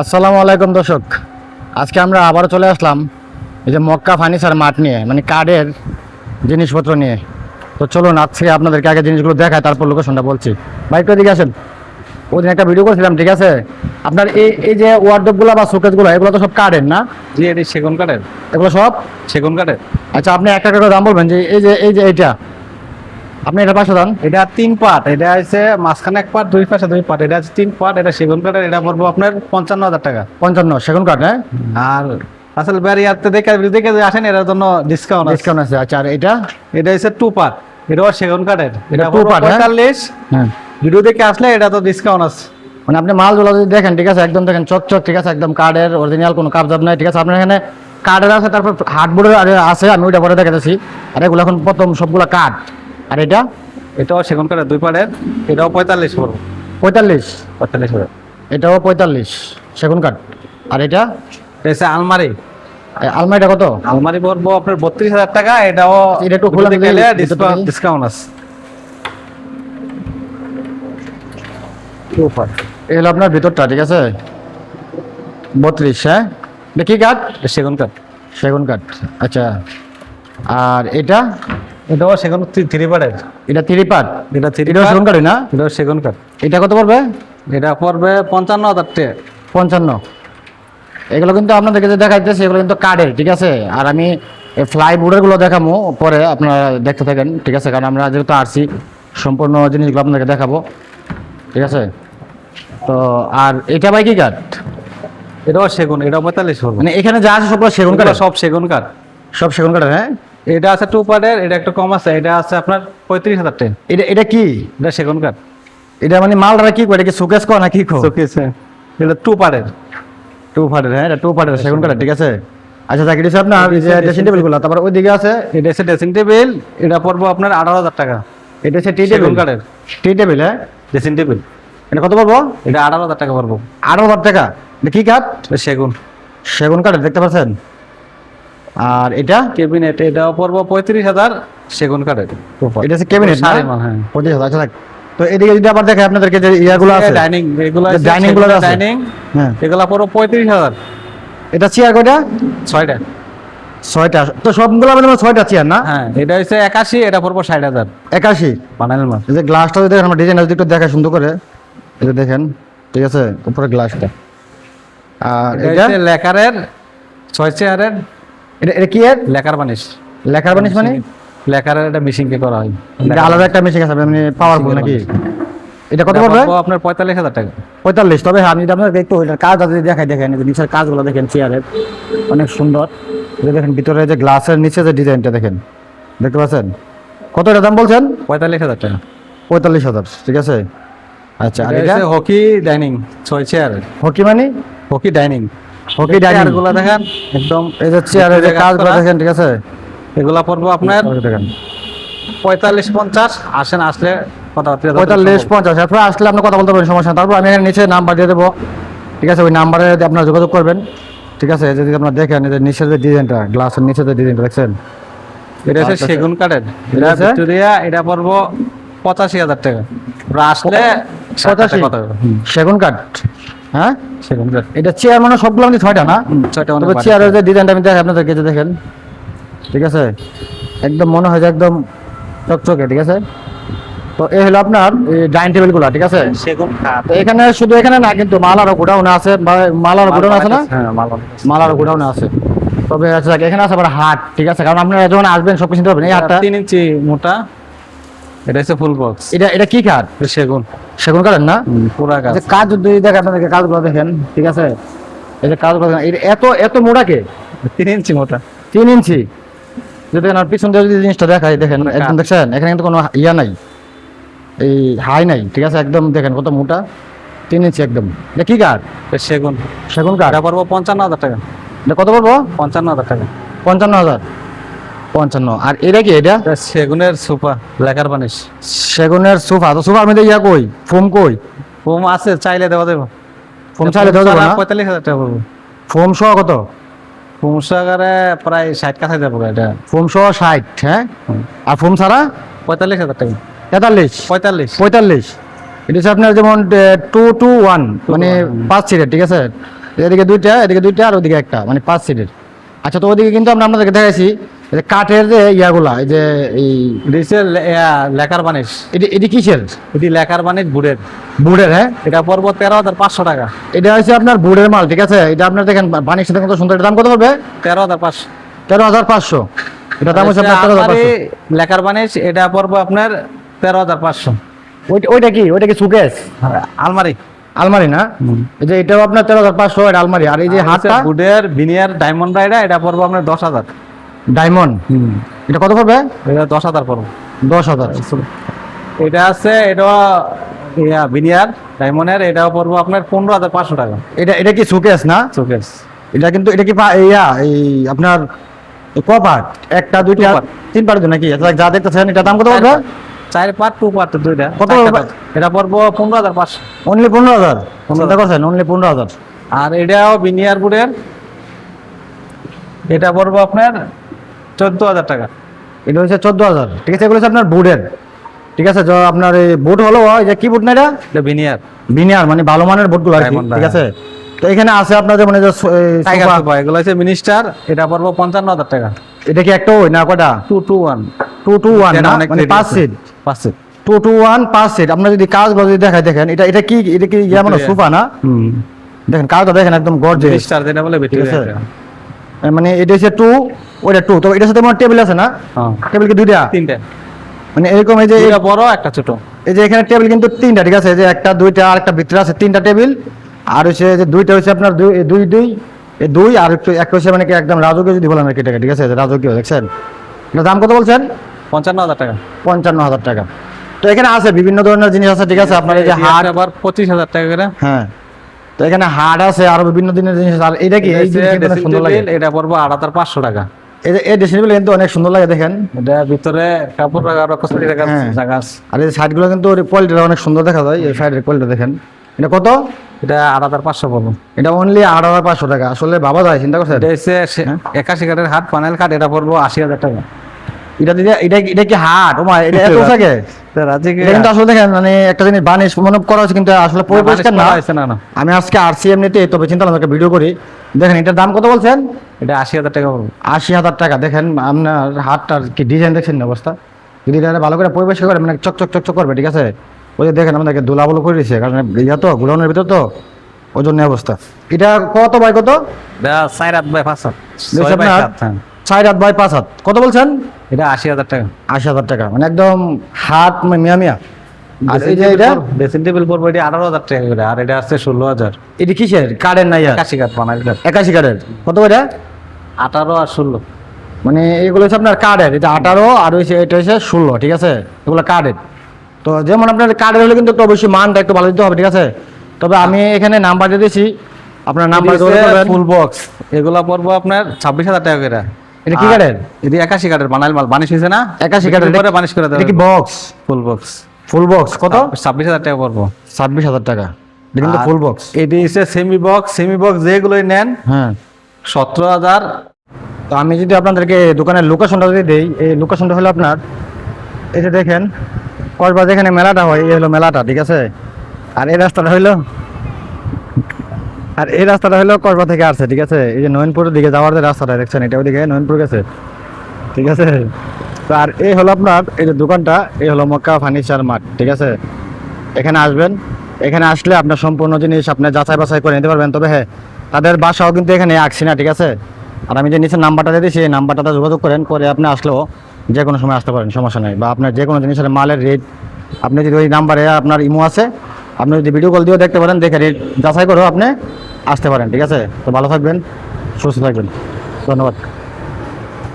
আসসালামু আলাইকুম দর্শক। আজকে আমরা আবারও চলে আসলাম এই যে মক্কা ফার্নিচার মাঠ নিয়ে মানে কার্ডের জিনিসপত্র নিয়ে। তো চলুন আজকে আপনাদেরকে আগে জিনিসগুলো দেখায় তারপর লোকেশনটা বলছি। বাইকটা দিকে আসেন। ওই দিন একটা ভিডিও করেছিলাম ঠিক আছে? আপনার এই এই যে ওয়ার্ডগুলো বা শোকেসগুলো এগুলো তো সব কার্ডের না? জি এটা সেগুন কাঠের। এগুলো সব? সেগুন কাঠের। আচ্ছা আপনি একটা একটা দাম বলবেন যে এই যে এই যে এইটা আপনি এটা পাশে দান এটা তিন পার্ট এটা হচ্ছে মাঝখানে এক পার্ট দুই পাশে দুই পার্ট এটা হচ্ছে তিন পার্ট এটা সেগুন কাঠের এটা পড়ব আপনার পঞ্চান্ন হাজার টাকা। পঞ্চান্ন সেগুন কার্ড হ্যাঁ? আর আসলে ব্যারিয়ারতে দেখে দেখে আসেন এটার জন্য ডিসকাউন্ট আছে। ডিসকাউন্ট আছে আচ্ছা আর এটা? এটা হচ্ছে টু পার্ট এটাও সেগুন কাঠের। এটা এটা টু পার্ট হ্যাঁ? পঁয়তাল্লিশ। হ্যাঁ। ভিডিও দেখে আসলে এটা তো ডিসকাউন্ট আছে। মানে আপনি মালগুলো যদি দেখেন ঠিক আছে একদম দেখেন চকচক ঠিক আছে একদম কার্ডের অরিজিনাল কোনো কাবজাব নাই ঠিক আছে? আপনার এখানে কার্ডের আছে তারপর হার্ডবোর্ডের আছে আমি ওইটা পরে দেখাতেছি। আর এগুলো এখন প্রথম সবগুলো কার্ড আর এটা? এটাও সেগুন কাঠের দুই পার্টের এটাও পঁয়তাল্লিশ পড়ব। পঁয়তাল্লিশ? পঁয়তাল্লিশ পড়বে। এটাও পঁয়তাল্লিশ সেগুন কার্ড আর এটা? এটা আলমারি। আলমারিটা কত? আলমারি পড়ব আপনার বত্রিশ হাজার টাকা এটাও এটা একটু খোলা দিলে- ডিসকাউন্ট আছে। এই হলো আপনার ভিতরটা ঠিক আছে? বত্রিশ হ্যাঁ? এটা কি কাঠ? সেগুন কাঠ। সেগুন কাঠ আচ্ছা। আর এটা? এটাও সেগুন থ্রি পার্টের। এটা থ্রি পার্ট এটা থ্রি এটাও সেগুন কাঠই না? এটাও সেগুন কাঠ এটা কত পড়বে? এটা পড়বে পঞ্চান্ন হাজার টাকা পঞ্চান্ন। এগুলো কিন্তু আপনাদেরকে যে দেখাইতেছে এগুলো কিন্তু কার্ডের ঠিক আছে? আর আমি গুলো দেখাবো পরে আপনারা দেখতে থাকেন ঠিক আছে? কারণ আমরা যেহেতু আসছি সম্পূর্ণ জিনিসগুলো আপনাদেরকে দেখাবো ঠিক আছে? তো আর এটা ভাই কি কাঠ এটাও সেগুন এটাও পঁয়তাল্লিশ মানে এখানে যা আছে সবগুলো সেগুন কাঠ সব সেগুন কাঠ সব সেগুন কাঠের হ্যাঁ? এটা আছে টু পার্টের এটা একটা কম আছে এটা আছে আপনার পঁয়ত্রিশ হাজার টাকা এটা এটা কি? এটা সেগুন কাঠ। এটা মানে মালটা কি করে এটা কি সুকেস কো না কি কো চোখেছে এটা টু পার্টের টু পার্টের হ্যাঁ এটা টু পার্টের সেগুন কাঠের ঠিক আছে? আচ্ছা চাকরি দিচ্ছে আপনার যে ড্রেসিং টেবিলগুলো তারপর ওইদিকে আছে? এটা হচ্ছে ড্রেসিং টেবিল এটা পড়ব আপনার আঠারো হাজার টাকা। এটা হচ্ছে টি টেবিল কাঠের। টি টেবিল হ্যাঁ? ড্রেসিং টেবিল এটা কত পড়ব? এটা আঠারো হাজার টাকা পড়ব। আঠারো হাজার টাকা। এটা কি কাঠ? সেগুন। সেগুন কাঠের দেখতে পাচ্ছেন? আর এটা কেবিনেট এটা পড়ব পঁয়ত্রিশ হাজার সেগুন কাঠের এটা হচ্ছে ক্যাবিনেট সাড়ে হ্যাঁ। পঁচিশ হাজার আচ্ছা তো এদিকে যদি আবার দেখে আপনাদেরকে যে ইয়াগুলো আছে ডাইনিং এগুলো dining গুলো আছে। ডাইনিং হ্যাঁ। এগুলো পড়ব পঁয়ত্রিশ হাজার। এটা চেয়ার কয়টা? ছয়টা। ছয়টা। তো সবগুলো মানে ছয়টা চেয়ার না? হ্যাঁ এটা হচ্ছে একাশি এটা পড়ব ষাট হাজার। একাশি? বানাইল মাছ এই যে গ্লাসটা যদি দেখেন যদি একটু দেখেন সুন্দর করে। যে দেখেন ঠিক আছে উপরে গ্লাসটা আর এটা এটা? লেকারের ছয় চেয়ারের এটা এটা কি এর? Lacquer varnish. লেখার বানিশ মানে? লেকারের একটা মেশিনকে করা হয়। এটা আলাদা একটা মেশিন আছে মানে পাওয়ারফুল নাকি? এটা কত পড়বে? আপনার পঁয়তাল্লিশ হাজার টাকা। পঁয়তাল্লিশ তবে হ্যাঁ, আমি আপনার একটু ওইটার কাজ যদি দেখাই দেখেন নিচের কাজগুলো দেখেন চেয়ারের অনেক সুন্দর। দেখেন ভিতরে যে গ্লাসের নিচে যে ডিজাইনটা দেখেন দেখতে পাচ্ছেন? কত এটা দাম বলছেন? পঁয়তাল্লিশ হাজার টাকা। পঁয়তাল্লিশ হাজার ঠিক আছে? আচ্ছা আর এটা হকি ডাইনিং ছয় চেয়ার হকি মানে? হকি ডাইনিং হকি ডাইনিংগুলো দেখেন একদম এই যে চেয়ারের যে কাজ কাজগুলো। দেখেন ঠিক আছে? এগুলা পড়ব আপনার দেখেন। পঁয়তাল্লিশ পঞ্চাশ আসেন আসলে পঁয়তাল্লিশ পঞ্চাশ এরপর আসলে আপনি কথা বলতে পারবেন সমস্যা তারপর আমি এখানে নিচে নাম্বার দিয়ে দেবো। ঠিক আছে ওই নাম্বারে আপনার যোগাযোগ করবেন ঠিক আছে? যদি আপনার দেখেন এই যে নিচের যে ডিজাইনটা গ্লাসের নিচে যে ডিজাইনটা দেখছেন? এটা হচ্ছে আচ্ছা, সেগুন কাঠের। এটা আছে? ভিক্টোরিয়া এটা পড়ব পঁচাশি হাজার টাকা। আসলে পঁচাশি? সেগুন কাঠ? হ্যাঁ? কাঠ এটা চেয়ার মানে সবগুলো আমি ছয়টা না? ছয়টা অনেক তবে বাড়ি। চেয়ারের যে ডিজাইনটা আমি দেখে আপনাদেরকে যে দেখেন। ঠিক আছে? একদম মনে হয় যে একদম চকচকে ঠিক আছে? তো এই হলো আপনার ডাইনিং টেবিলগুলো ঠিক আছে? তো এখানে শুধু এখানে না কিন্তু মাল আরও গোডাউন আছে বা- মাল আরও গোডাউন আছে না? হ্যাঁ মাল অনেক আছে। মাল আরও গোডাউন আছে। তবে আচ্ছা এখানে আছে আবার হাট ঠিক আছে? কারণ আপনারা যখন আসবেন সব কিছু পারবেন। এই হাটটা তিন ইঞ্চি মোটা এটা হচ্ছে ফুল বক্স এটা এটা কি কাঠ? সেগুন। সেগুন কাঠের না? পুরা গাছ কাজ যদি দেখেন আপনাদেরকে কাজগুলো দেখেন ঠিক আছে? এই যে কাজগুলো দেখেন এটা এত এত মোটা কে? তিন ইঞ্চি মোটা। তিন ইঞ্চি। যদি আর পিছন দিয়ে যদি জিনিসটা দেখাই দেখেন একদম দেখছেন? এখানে কিন্তু কোনো ইয়া নাই। এই হাই নাই ঠিক আছে? একদম দেখেন কত মোটা। তিন ইঞ্চি একদম। এটা কি কাঠ? সেগুন। সেগুন কাঠ। এটা পড়ব পঞ্চান্ন হাজার টাকা। এটা কত পড়ব? পঞ্চান্ন হাজার টাকা। পঞ্চান্ন হাজার। পঞ্চান্ন। আর এটা কি এটা? সেগুনের সুপা লেকার বানিশ। সেগুনের সোফা তো সোফার মধ্যে ইয়া কই? ফোম কই? ফোম আছে চাইলে দেওয়া দেবো ফোম চাইলে দেওয়া না? পঁয়তাল্লিশ হাজার টাকা পড়ব। ফোম সহ কত? ফোম সহকারে প্রায় ষাট কাছে যাব এটা। ফোম সহ ষাট হ্যাঁ? আর ফোম ছাড়া? পঁয়তাল্লিশ হাজার টাকা। তেতাল্লিশ। পঁয়তাল্লিশ। পঁয়তাল্লিশ। এটা হচ্ছে আপনার যেমন টু টু ওয়ান। মানে পাঁচ সিটের ঠিক আছে? এদিকে দুইটা এদিকে দুইটা আর ওদিকে একটা মানে পাঁচ সিটের। আচ্ছা তো ওদিকে কিন্তু আমরা আপনাদেরকে দেখাইছি কাঠের যে ইয়াগুলা এই যে এই দিছে লে- ইয়া, লেখার বানিশ। এটি এটি কিসের? এটি লেখার বানিশ বুড়ের বুড়ের হ্যাঁ? এটা পড়ব তেরো হাজার পাঁচশো টাকা। এটা হচ্ছে আপনার বুড়ের মাল ঠিক আছে? এটা আপনার দেখেন বাণিজ্য সাথে কত সুন্দর। দাম কত হবে তেরো হাজার পাঁচশো। তেরো হাজার পাঁচশো। এটা দাম হচ্ছে আপনার তেরো হাজার লেখার বানিশ এটা পড়ব আপনার তেরো হাজার পাঁচশো। ওইটা ওইটা কি? ওইটা কি সুকেস? আলমারি। আলমারি না? এই যে এটাও আপনার তেরো হাজার পাঁচশো আলমারি। আর এই যে হাতটা বুডের বিনিয়ার ডায়মন্ড রাইডা এটা পড়ব আপনার দশ হাজার। ডায়মন্ড? এটা কত পড়বে? এটা দশ হাজার পড়ব দশ হাজার। এটা আছে এটা ইয়া বিনিয়ার ডায়মন্ডের এটাও পড়ব আপনার পনেরো হাজার পাঁচশো টাকা। এটা এটা কি সুকেস না? চোখেস এটা কিন্তু এটা কি ইয়া এই আপনার ক পার্ট একটা দুইটা তিন পার্ট নাকি এটা যা দেখতেছেন এটা দাম কত পড়বে? চার পার্ট টু পার্ট দুইটা। কত? এটা পড়ব পনেরো হাজার পাঁচশো। অনলি পনেরো হাজার? চিন্তা করছেন অনলি পনেরো হাজার। আর এটাও বিনিয়ার বুডের এটা পড়ব আপনার চোদ্দ হাজার টাকা। এটা হচ্ছে চোদ্দ হাজার। ঠিক আছে এগুলো হচ্ছে আপনার বোর্ডের ঠিক আছে আপনার এই বোর্ড হলো যে কি বোর্ড না এটা? এটা ভিনিয়ার ভিনিয়ার মানে ভালো মানের বোর্ডগুলো ঠিক আছে? তো এখানে আছে আপনাদের মানে এগুলো আছে মিনিস্টার এটা টাকা। এটা কি একটা না মানে পাঁচ সিট পাঁচ সিট 221 পাঁচ সিট যদি কাজগুলো যদি দেখায় দেখেন এটা এটা কি এটা কি ইয়া মানে সোফা না? দেখেন কাজটা দেখেন একদম গর্জে মিনিস্টার যেটা বলে ঠিক আছে? মানে এটা হচ্ছে টু ওইটা টু তবে এটার সাথে আমার টেবিল আছে না? হ্যাঁ। টেবিল কি দুইটা? তিনটা। মানে এরকম এই যে এটা বড় একটা ছোট। এই যে এখানে টেবিল কিন্তু তিনটা ঠিক আছে? এই যে একটা দুইটা আর একটা ভিতরে আছে তিনটা টেবিল আর হচ্ছে যে দুইটা হচ্ছে আপনার দুই দুই দুই দুই আর একটু এক হচ্ছে মানে কি একদম রাজকীয় যদি বলেন আর কি টাকা ঠিক আছে? রাজকীয় দেখছেন? দাম কত বলছেন? পঞ্চান্ন হাজার টাকা। পঞ্চান্ন হাজার টাকা। তো এখানে আছে বিভিন্ন ধরনের জিনিস আছে ঠিক আছে? আপনার এই যে হাড় আবার পঁচিশ হাজার টাকা করে। হ্যাঁ। তো এখানে হাড় আছে আর বিভিন্ন দিনের জিনিস আর এটা কি? এই জিনিস সুন্দর লাগে। এটা পড়ব আট হাজার পাঁচশো টাকা। এই কিন্তু অনেক সুন্দর লাগে দেখেন। এটা ভিতরে কাপড় রাখা আর কসমেটিক রাখার হ্যাঁ। জায়গা আছে। আর এই সাইডগুলো কিন্তু কোয়ালিটিটা অনেক সুন্দর দেখা যায় এই সাইডের কোয়ালিটি দেখেন। এটা কত? এটা আট হাজার পাঁচশো পড়ব এটা অনলি আট হাজার পাঁচশো টাকা। আসলে বাবা যায় চিন্তা করছে এটা হচ্ছে একাশি কাঠের হাত পানেল কাঠ এটা পড়ব আশি হাজার টাকা। এটা দিদি এটা এটা কি হাট? ও এটা এত থাকে? তো রাজি কি এটা কিন্তু আসলে দেখেন মানে একটা জিনিস বানিশ করা হচ্ছে কিন্তু আসলে পরিষ্কার না। হয়েছে না না। আমি আজকে আরসি এমনিতে তবে চিন্তা করলাম একটা ভিডিও করি। দেখেন এটার দাম কত বলছেন? এটা আশি হাজার টাকা আশি হাজার টাকা। দেখেন আপনার হাটটার কি ডিজাইন দেখছেন না অবস্থা? যদি ভালো করে পরিবেশ করে মানে চকচক চকচক করবে ঠিক আছে? ওই যে দেখেন আমাদেরকে দুলাবলো করে দিচ্ছে কারণ ইয়া তো গুলানের ভিতর তো ওই জন্য অবস্থা। এটা কত বাই কত? চার হাত বাই পাঁচ হাত। ছয়। চার হাত বাই পাঁচ হাত। কত বলছেন? এটা আশি হাজার টাকা। আশি হাজার টাকা মানে একদম হাত মিয়া মিয়া। আর এই যে এটা? ড্রেসিং টেবিল পড়ব এটা আঠারো হাজার টাকা করে আর এটা আছে ষোলো হাজার। এটি কিসের? কার্ডের নাই আর একাশি কার্ডের। কত এটা আঠারো আর ষোলো। মানে এগুলো হচ্ছে আপনার কার্ডের এটা আঠারো আর হচ্ছে এটা হচ্ছে ষোলো ঠিক আছে? এগুলো কার্ডের। তো যেমন আপনার কার্ডের হলে কিন্তু একটু অবশ্যই মানটা একটু ভালো দিতে হবে ঠিক আছে? তবে আমি এখানে নাম্বার দিয়ে দিয়েছি। আপনার নাম্বার ফুল বক্স এগুলা পড়ব আপনার ছাব্বিশ হাজার টাকা করে। এটা কি কার্ডের এটি একাশি কাঠের বানাল মাল বানিশ হয়েছে না? একাশি কার্ডের পরে বানিশ করে এটা কি box? Full box. Full box কত? ছাব্বিশ হাজার টাকা পড়ব। ছাব্বিশ হাজার টাকা। এটা কিন্তু ফুল বক্স। এটি হচ্ছে সেমি বক্স সেমি বক্স যেগুলোই নেন হ্যাঁ। সতেরো হাজার। তো আমি যদি আপনাদেরকে দোকানের লোকেশনটা যদি দিই এই লোকেশনটা হলো আপনার এই যে দেখেন কসবা যেখানে মেলাটা হয় এই হলো মেলাটা ঠিক আছে? আর এই রাস্তাটা হইল আর এই রাস্তাটা হলো কসবা থেকে আসছে, ঠিক আছে? এই যে নয়নপুরের দিকে যাওয়ার যে রাস্তাটা, দেখছেন? এটা ওদিকে নয়নপুর গেছে। ঠিক আছে? তো আর এই হলো আপনার, এই যে দোকানটা, এই হলো মক্কা ফার্নিচার মার্ট, ঠিক আছে? এখানে আসবেন। এখানে আসলে আপনার সম্পূর্ণ জিনিস আপনি যাচাই বাছাই করে নিতে পারবেন। তবে হ্যাঁ তাদের বাসাও কিন্তু এখানে আসছি না, ঠিক আছে? আর আমি যে নিচের নাম্বারটা দিয়ে দিয়েছি এই নাম্বারটাতে যোগাযোগ করেন, করে আপনি আসলেও যে কোনো সময় আসতে পারেন, সমস্যা নেই। বা আপনার যে কোনো জিনিসের মালের রেট আপনি যদি ওই নাম্বারে আপনার ইমো আছে আপনি যদি ভিডিও কল দিয়েও দেখতে পারেন, দেখে রেট যাচাই করেও আপনি আসতে পারেন, ঠিক আছে? তো ভালো থাকবেন, সুস্থ থাকবেন। ধন্যবাদ।